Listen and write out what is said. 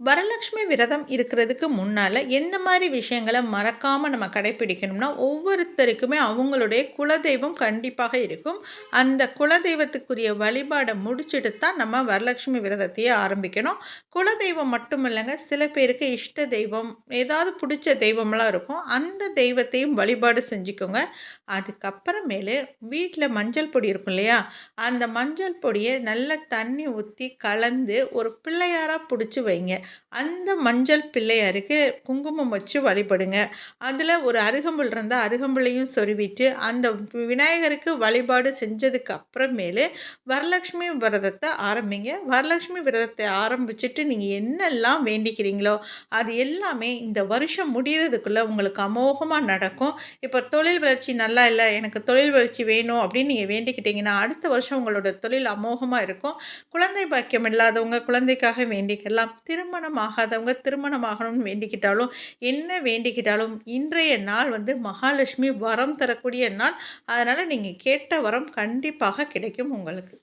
வரலட்சுமி விரதம் இருக்கிறதுக்கு முன்னால் எந்த மாதிரி விஷயங்களை மறக்காமல் நம்ம கடைப்பிடிக்கணும்னா, ஒவ்வொருத்தருக்குமே அவங்களுடைய குலதெய்வம் கண்டிப்பாக இருக்கும். அந்த குலதெய்வத்துக்குரிய வழிபாடை முடிச்சுட்டு தான் நம்ம வரலட்சுமி விரதத்தையே ஆரம்பிக்கணும். குலதெய்வம் மட்டும் இல்லைங்க சில பேருக்கு இஷ்ட தெய்வம், ஏதாவது பிடிச்ச தெய்வம்லாம் இருக்கும். அந்த தெய்வத்தையும் வழிபாடு செஞ்சுக்கோங்க. அதுக்கப்புறமேலு வீட்டில் மஞ்சள் பொடி இருக்கும் இல்லையா? அந்த மஞ்சள் பொடியை நல்லா தண்ணி ஊற்றி கலந்து ஒரு பிள்ளையாராக பிடிச்சி வைங்க. அந்த மஞ்சள் பிள்ளையாருக்கு குங்குமம் வச்சு வழிபடுங்க. அதில் ஒரு அருகம்புல் இருந்தால் அருகம்புலையும் சொருவிட்டு, அந்த விநாயகருக்கு வழிபாடு செஞ்சதுக்கு அப்புறமேலு வரலட்சுமி விரதத்தை ஆரம்பிங்க. வரலட்சுமி விரதத்தை ஆரம்பிச்சுட்டு நீங்கள் என்னெல்லாம் வேண்டிக்கிறீங்களோ, அது எல்லாமே இந்த வருஷம் முடிகிறதுக்குள்ளே உங்களுக்கு அமோகமாக நடக்கும். இப்போ தொழில் வளர்ச்சி நல்லா இல்லை எனக்கு தொழில் வளர்ச்சி வேணும் அப்படின்னு நீங்கள் வேண்டிக்கிட்டீங்கன்னா, அடுத்த வருஷம் உங்களோட தொழில் அமோகமாக இருக்கும். குழந்தை பாக்கியம் இல்லாதவங்க குழந்தைக்காக வேண்டிக்கலாம். திரும்ப திருமணம் ஆகாதவங்க திருமணம் ஆகணும்னு வேண்டிக்கிட்டாலும், என்ன வேண்டிக்கிட்டாலும் இன்றைய நாள் வந்து மகாலட்சுமி வரம் தரக்கூடிய நாள். அதனால் நீங்கள் கேட்ட வரம் கண்டிப்பாக கிடைக்கும் உங்களுக்கு.